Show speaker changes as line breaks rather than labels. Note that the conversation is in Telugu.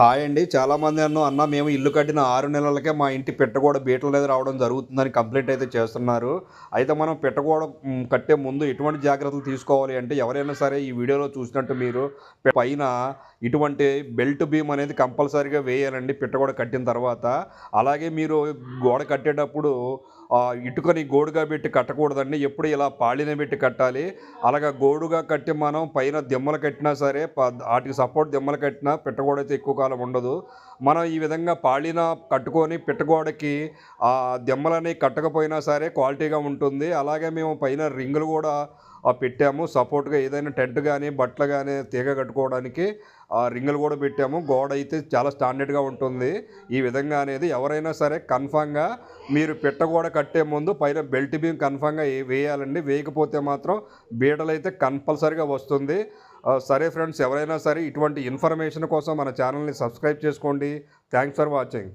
హాయ్ అండి. చాలామంది అన్న అన్న మేము ఇల్లు కట్టిన ఆరు నెలలకే మా ఇంటి పెట్టగోడ బీటలు అనేది రావడం జరుగుతుందని కంప్లైంట్ అయితే చేస్తున్నారు. అయితే మనం పెట్టగోడ కట్టే ముందు ఎటువంటి జాగ్రత్తలు తీసుకోవాలి? అంటే ఎవరైనా సరే ఈ వీడియోలో చూసినట్టు మీరు పైన ఇటువంటి బెల్ట్ బీమ్ అనేది కంపల్సరీగా వేయాలండి పెట్టగోడ కట్టిన తర్వాత. అలాగే మీరు గోడ కట్టేటప్పుడు ఇటుకని గోడుగా పెట్టి కట్టకూడదండి. ఎప్పుడు ఇలా పాళిన పెట్టి కట్టాలి. అలాగా గోడుగా కట్టి మనం పైన దిమ్మలు కట్టినా సరే వాటికి సపోర్ట్ దిమ్మలు కట్టినా పెట్టగోడైతే ఎక్కువ కాలం ఉండదు. మనం ఈ విధంగా పాళిన కట్టుకొని పెట్టగోడకి ఆ దెమ్మలని కట్టకపోయినా సరే క్వాలిటీగా ఉంటుంది. అలాగే మేము పైన రింగులు కూడా పెట్టాము. సపోర్ట్గా ఏదైనా టెంట్ కానీ బట్టలు కానీ తీగ కట్టుకోవడానికి ఆ రింగులు కూడా పెట్టాము. గోడ అయితే చాలా స్టాండర్డ్గా ఉంటుంది. ఈ విధంగా అనేది ఎవరైనా సరే కన్ఫామ్గా మీరు పెట్టగోడ కట్టే ముందు పైన బెల్ట్ బీమ్ కన్ఫామ్గా వేయాలండి. వేయకపోతే మాత్రం బీడలు అయితే వస్తుంది. సరే ఫ్రెండ్స్ ఎవరైనా సరే ఇటువంటి ఇన్ఫర్మేషన్ కోసం మన ఛానల్ని సబ్స్క్రైబ్ చేసుకోండి. Thanks for watching.